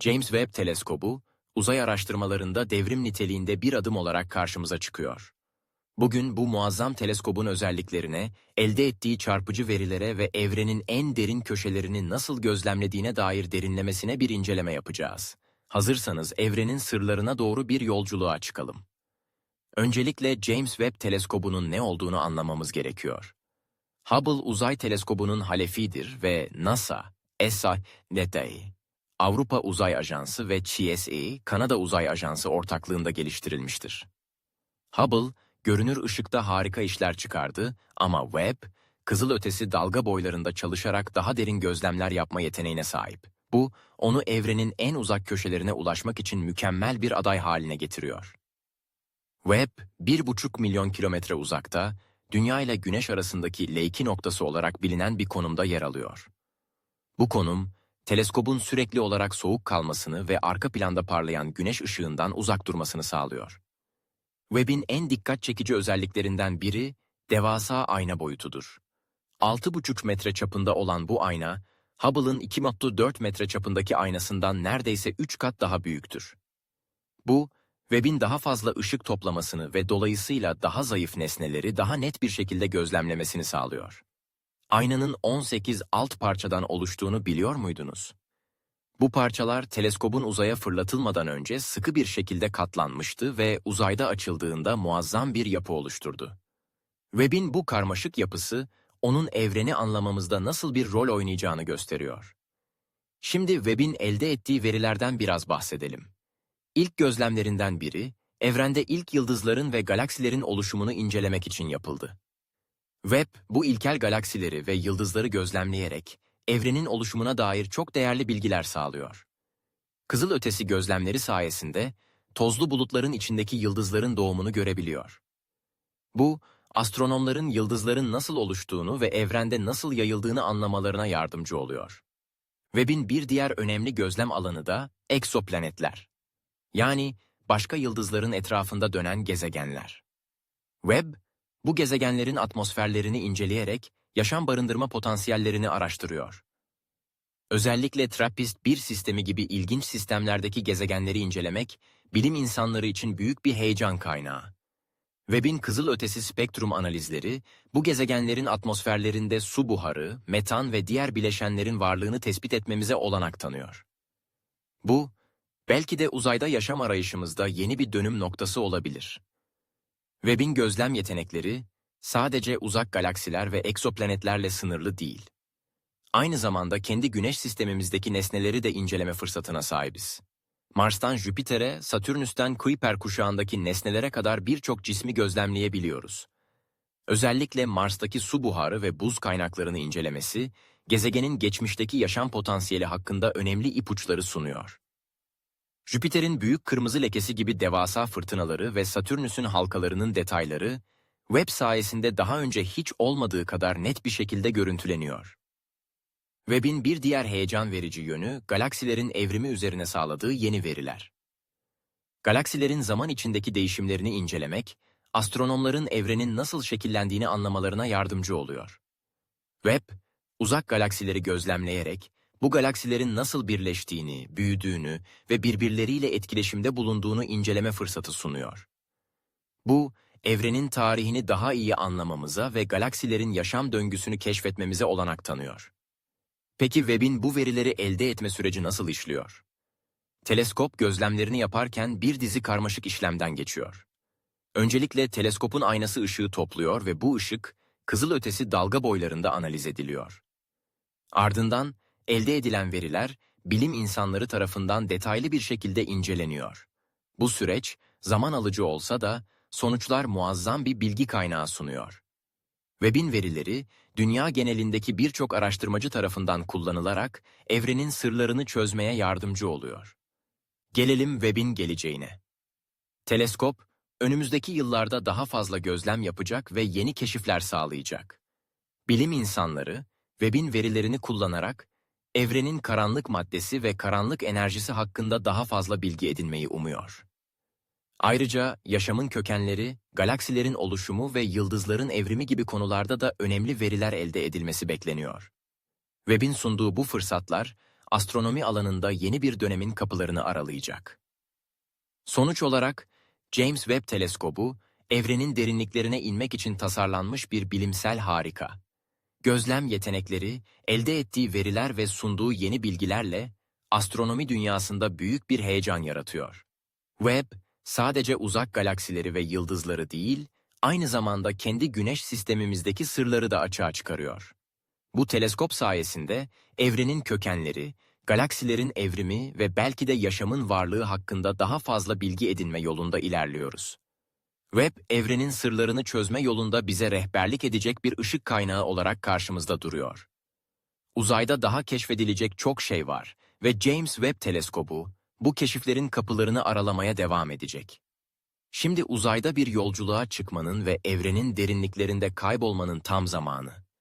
James Webb Teleskobu, uzay araştırmalarında devrim niteliğinde bir adım olarak karşımıza çıkıyor. Bugün bu muazzam teleskobun özelliklerine, elde ettiği çarpıcı verilere ve evrenin en derin köşelerini nasıl gözlemlediğine dair derinlemesine bir inceleme yapacağız. Hazırsanız evrenin sırlarına doğru bir yolculuğa çıkalım. Öncelikle James Webb Teleskobu'nun ne olduğunu anlamamız gerekiyor. Hubble Uzay Teleskobu'nun halefidir ve NASA, ESA, NETAI, Avrupa Uzay Ajansı ve GSA, Kanada Uzay Ajansı ortaklığında geliştirilmiştir. Hubble, görünür ışıkta harika işler çıkardı ama Webb, kızılötesi dalga boylarında çalışarak daha derin gözlemler yapma yeteneğine sahip. Bu, onu evrenin en uzak köşelerine ulaşmak için mükemmel bir aday haline getiriyor. Webb, 1,5 milyon kilometre uzakta, Dünya ile Güneş arasındaki L2 noktası olarak bilinen bir konumda yer alıyor. Bu konum, teleskobun sürekli olarak soğuk kalmasını ve arka planda parlayan güneş ışığından uzak durmasını sağlıyor. Webb'in en dikkat çekici özelliklerinden biri, devasa ayna boyutudur. 6,5 metre çapında olan bu ayna, Hubble'ın 2,4 metre çapındaki aynasından neredeyse 3 kat daha büyüktür. Bu, Webb'in daha fazla ışık toplamasını ve dolayısıyla daha zayıf nesneleri daha net bir şekilde gözlemlemesini sağlıyor. Aynanın 18 alt parçadan oluştuğunu biliyor muydunuz? Bu parçalar teleskobun uzaya fırlatılmadan önce sıkı bir şekilde katlanmıştı ve uzayda açıldığında muazzam bir yapı oluşturdu. Webb'in bu karmaşık yapısı, onun evreni anlamamızda nasıl bir rol oynayacağını gösteriyor. Şimdi Webb'in elde ettiği verilerden biraz bahsedelim. İlk gözlemlerinden biri, evrende ilk yıldızların ve galaksilerin oluşumunu incelemek için yapıldı. Webb, bu ilkel galaksileri ve yıldızları gözlemleyerek, evrenin oluşumuna dair çok değerli bilgiler sağlıyor. Kızılötesi gözlemleri sayesinde, tozlu bulutların içindeki yıldızların doğumunu görebiliyor. Bu, astronomların yıldızların nasıl oluştuğunu ve evrende nasıl yayıldığını anlamalarına yardımcı oluyor. Webb'in bir diğer önemli gözlem alanı da eksoplanetler. Yani başka yıldızların etrafında dönen gezegenler. Webb, bu gezegenlerin atmosferlerini inceleyerek yaşam barındırma potansiyellerini araştırıyor. Özellikle TRAPPIST-1 sistemi gibi ilginç sistemlerdeki gezegenleri incelemek, bilim insanları için büyük bir heyecan kaynağı. Webb'in kızılötesi spektrum analizleri, bu gezegenlerin atmosferlerinde su buharı, metan ve diğer bileşenlerin varlığını tespit etmemize olanak tanıyor. Bu, belki de uzayda yaşam arayışımızda yeni bir dönüm noktası olabilir. Webb'in gözlem yetenekleri, sadece uzak galaksiler ve eksoplanetlerle sınırlı değil. Aynı zamanda kendi güneş sistemimizdeki nesneleri de inceleme fırsatına sahibiz. Mars'tan Jüpiter'e, Satürnüs'ten Kuiper kuşağındaki nesnelere kadar birçok cismi gözlemleyebiliyoruz. Özellikle Mars'taki su buharı ve buz kaynaklarını incelemesi, gezegenin geçmişteki yaşam potansiyeli hakkında önemli ipuçları sunuyor. Jüpiter'in büyük kırmızı lekesi gibi devasa fırtınaları ve Satürnüs'ün halkalarının detayları, web sayesinde daha önce hiç olmadığı kadar net bir şekilde görüntüleniyor. Webb'in bir diğer heyecan verici yönü, galaksilerin evrimi üzerine sağladığı yeni veriler. Galaksilerin zaman içindeki değişimlerini incelemek, astronomların evrenin nasıl şekillendiğini anlamalarına yardımcı oluyor. Webb, uzak galaksileri gözlemleyerek, bu galaksilerin nasıl birleştiğini, büyüdüğünü ve birbirleriyle etkileşimde bulunduğunu inceleme fırsatı sunuyor. Bu, evrenin tarihini daha iyi anlamamıza ve galaksilerin yaşam döngüsünü keşfetmemize olanak tanıyor. Peki Webb'in bu verileri elde etme süreci nasıl işliyor? Teleskop gözlemlerini yaparken bir dizi karmaşık işlemden geçiyor. Öncelikle teleskopun aynası ışığı topluyor ve bu ışık, kızılötesi dalga boylarında analiz ediliyor. Ardından, elde edilen veriler, bilim insanları tarafından detaylı bir şekilde inceleniyor. Bu süreç, zaman alıcı olsa da, sonuçlar muazzam bir bilgi kaynağı sunuyor. Webb'in verileri, dünya genelindeki birçok araştırmacı tarafından kullanılarak evrenin sırlarını çözmeye yardımcı oluyor. Gelelim Webb'in geleceğine. Teleskop, önümüzdeki yıllarda daha fazla gözlem yapacak ve yeni keşifler sağlayacak. Bilim insanları, Webb'in verilerini kullanarak, evrenin karanlık maddesi ve karanlık enerjisi hakkında daha fazla bilgi edinmeyi umuyor. Ayrıca yaşamın kökenleri, galaksilerin oluşumu ve yıldızların evrimi gibi konularda da önemli veriler elde edilmesi bekleniyor. Webb'in sunduğu bu fırsatlar, astronomi alanında yeni bir dönemin kapılarını aralayacak. Sonuç olarak, James Webb Teleskobu, evrenin derinliklerine inmek için tasarlanmış bir bilimsel harika. Gözlem yetenekleri, elde ettiği veriler ve sunduğu yeni bilgilerle astronomi dünyasında büyük bir heyecan yaratıyor. Webb, sadece uzak galaksileri ve yıldızları değil, aynı zamanda kendi güneş sistemimizdeki sırları da açığa çıkarıyor. Bu teleskop sayesinde evrenin kökenleri, galaksilerin evrimi ve belki de yaşamın varlığı hakkında daha fazla bilgi edinme yolunda ilerliyoruz. Webb, evrenin sırlarını çözme yolunda bize rehberlik edecek bir ışık kaynağı olarak karşımızda duruyor. Uzayda daha keşfedilecek çok şey var ve James Webb Teleskobu bu keşiflerin kapılarını aralamaya devam edecek. Şimdi uzayda bir yolculuğa çıkmanın ve evrenin derinliklerinde kaybolmanın tam zamanı.